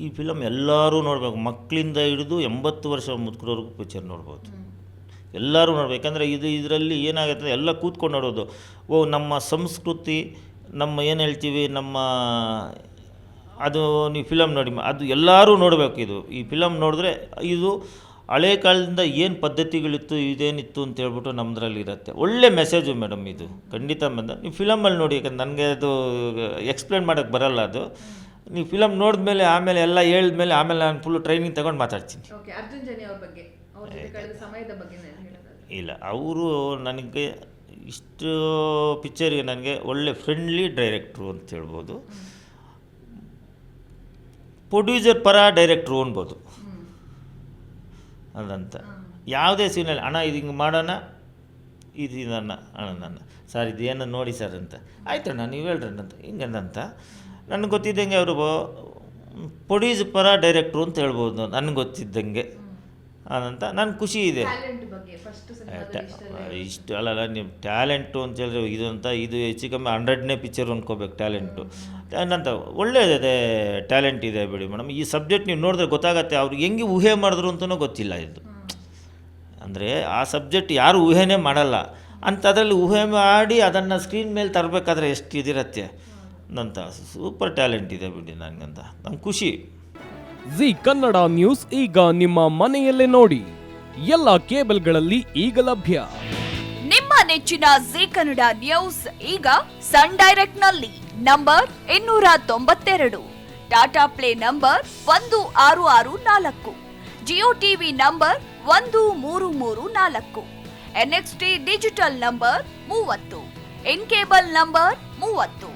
ಈ ಫಿಲಮ್ ಎಲ್ಲರೂ ನೋಡಬೇಕು. ಮಕ್ಕಳಿಂದ ಹಿಡಿದು ಎಂಬತ್ತು ವರ್ಷ ಮುದುಕರವರೆಗೂ ಪಿಕ್ಚರ್ ನೋಡ್ಬೋದು. ಎಲ್ಲರೂ ನೋಡ್ಬೇಕು. ಯಾಕಂದರೆ ಇದು ಇದರಲ್ಲಿ ಏನಾಗುತ್ತೆ, ಎಲ್ಲ ಕೂತ್ಕೊಂಡು ನೋಡೋದು. ಓ, ನಮ್ಮ ಸಂಸ್ಕೃತಿ, ನಮ್ಮ ಏನು ಹೇಳ್ತೀವಿ, ನಮ್ಮ, ಅದು ನೀವು ಫಿಲಮ್ ನೋಡಿ, ಅದು ಎಲ್ಲರೂ ನೋಡಬೇಕು ಇದು. ಈ ಫಿಲಮ್ ನೋಡಿದ್ರೆ ಇದು ಹಳೆ ಕಾಲದಿಂದ ಏನು ಪದ್ಧತಿಗಳಿತ್ತು, ಇದೇನಿತ್ತು ಅಂತ ಹೇಳ್ಬಿಟ್ಟು ನಮ್ಮದ್ರಲ್ಲಿ ಇರುತ್ತೆ. ಒಳ್ಳೆ ಮೆಸೇಜು ಮೇಡಮ್ ಇದು. ಖಂಡಿತ ಬಂದ ನೀವು ಫಿಲಮಲ್ಲಿ ನೋಡಿ, ಯಾಕಂದ್ರೆ ನನಗೆ ಅದು ಎಕ್ಸ್ಪ್ಲೇನ್ ಮಾಡೋಕ್ಕೆ ಬರಲ್ಲ ಅದು. ನೀವು ಫಿಲಮ್ ನೋಡಿದ್ಮೇಲೆ ಆಮೇಲೆ ಎಲ್ಲ ಹೇಳಿದ್ಮೇಲೆ ಆಮೇಲೆ ನಾನು ಫುಲ್ಲು ಟ್ರೈನಿಂಗ್ ತಗೊಂಡು ಮಾತಾಡ್ತೀನಿ. ಇಲ್ಲ ಅವರು ನನಗೆ ಇಷ್ಟು ಪಿಕ್ಚರಿಗೆ ನನಗೆ ಒಳ್ಳೆ ಫ್ರೆಂಡ್ಲಿ ಡೈರೆಕ್ಟ್ರು ಅಂತ ಹೇಳ್ಬೋದು. ಪ್ರೊಡ್ಯೂಸರ್ ಪರ ಡೈರೆಕ್ಟ್ರು ಅನ್ಬೋದು. ಅದಂತ. ಯಾವುದೇ ಸೀನಲ್ಲಿ ಅಣ್ಣ ಇದು ಹಿಂಗೆ ಮಾಡೋಣ? ಇದು ನನ್ನ ಅಣ್ಣ ನನ್ನ ಸರ್ ಇದೇನು ನೋಡಿ ಸರ್ ಅಂತ. ಆಯ್ತಣ್ಣ ನೀವು ಹೇಳ್ರಿ ಅಂತ ಹಿಂಗಂದಂತ ನನಗೆ ಗೊತ್ತಿದ್ದಂಗೆ ಅವರು ಪೊಡೀಸ್ ಪರ ಡೈರೆಕ್ಟ್ರು ಅಂತ ಹೇಳ್ಬೋದು ನನಗೆ ಗೊತ್ತಿದ್ದಂಗೆ. ಅದಂತ ನನ್ನ ಖುಷಿ ಇದೆ. ಇಷ್ಟು ಅಲ್ಲಲ್ಲ ನಿಮ್ಮ ಟ್ಯಾಲೆಂಟು ಅಂತ ಹೇಳಿದ್ರೆ ಇದು ಅಂತ ಇದು ಹೆಚ್ಚು ಕಮ್ಮಿ ಹಂಡ್ರೆಡ್ನೇ ಪಿಕ್ಚರ್ ಅನ್ಕೋಬೇಕು ಟ್ಯಾಲೆಂಟು ನಂತ ಒಳ್ಳೆಯದಿದೆ ಟ್ಯಾಲೆಂಟ್ ಇದೆ ಬಿಡಿ ಮೇಡಮ್. ಈ ಸಬ್ಜೆಕ್ಟ್ ನೀವು ನೋಡಿದ್ರೆ ಗೊತ್ತಾಗತ್ತೆ ಅವ್ರು ಹೆಂಗೆ ಊಹೆ ಮಾಡಿದ್ರು ಅಂತಲೂ ಗೊತ್ತಿಲ್ಲ ಇದು. ಅಂದರೆ ಆ ಸಬ್ಜೆಕ್ಟ್ ಯಾರು ಊಹೆನೇ ಮಾಡಲ್ಲ. ಅಂತ ಅದರಲ್ಲಿ ಊಹೆ ಮಾಡಿ ಅದನ್ನು ಸ್ಕ್ರೀನ್ ಮೇಲೆ ತರಬೇಕಾದ್ರೆ ಎಷ್ಟು ಇದಿರತ್ತೆ? ಅಂತ ಸೂಪರ್ ಟ್ಯಾಲೆಂಟ್ ಇದೆ ಬಿಡಿ ನನಗಂತ ನಂಗೆ ಖುಷಿ. ಜಿ ಕನ್ನಡ ನ್ಯೂಸ್ ಈಗ ನಿಮ್ಮ ಮನೆಯಲ್ಲೇ ನೋಡಿ. ಎಲ್ಲ ಕೇಬಲ್ಗಳಲ್ಲಿ ಈಗ ಲಭ್ಯ. ನಿಮ್ಮ ನೆಚ್ಚಿನ ಜಿ ಕನ್ನಡ ನ್ಯೂಸ್ ಈಗ ಸನ್ ಡೈರೆಕ್ಟ್ನಲ್ಲಿ ನಂಬರ್ ಇನ್ನೂರ ತೊಂಬತ್ತೆರಡು. ಟಾಟಾ ಪ್ಲೇ ನಂಬರ್ ಒಂದು ಆರು ಆರು ನಾಲ್ಕು. ಜಿಯೋ ಟಿವಿ ನಂಬರ್ ಒಂದು ಮೂರು ಮೂರು ನಾಲ್ಕು. ಎನ್ಎಕ್ಸ್ಟಿ ಡಿಜಿಟಲ್ ನಂಬರ್ ಮೂವತ್ತು. ಇನ್ ಕೇಬಲ್ ನಂಬರ್ ಮೂವತ್ತು.